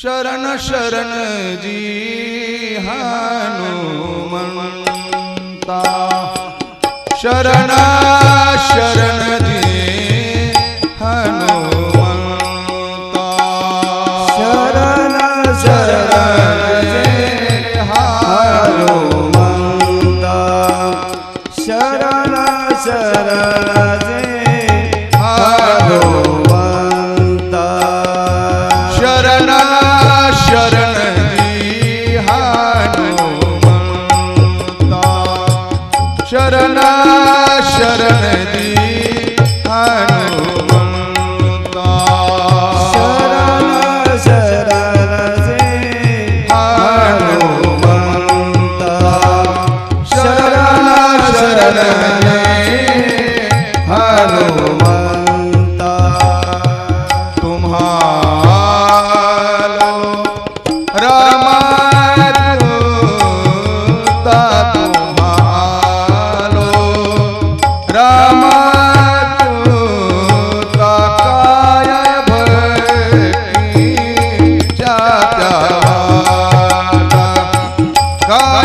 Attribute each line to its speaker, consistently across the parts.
Speaker 1: શરણ શરણજી હનુમંતા શરણ શરણજી હનુમંતા
Speaker 2: શરણ
Speaker 1: શરણજી હનુમંતા શરણ શરણજી હનુમંતા
Speaker 2: શરણ
Speaker 1: your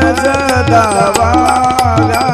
Speaker 1: સદા
Speaker 2: વાગા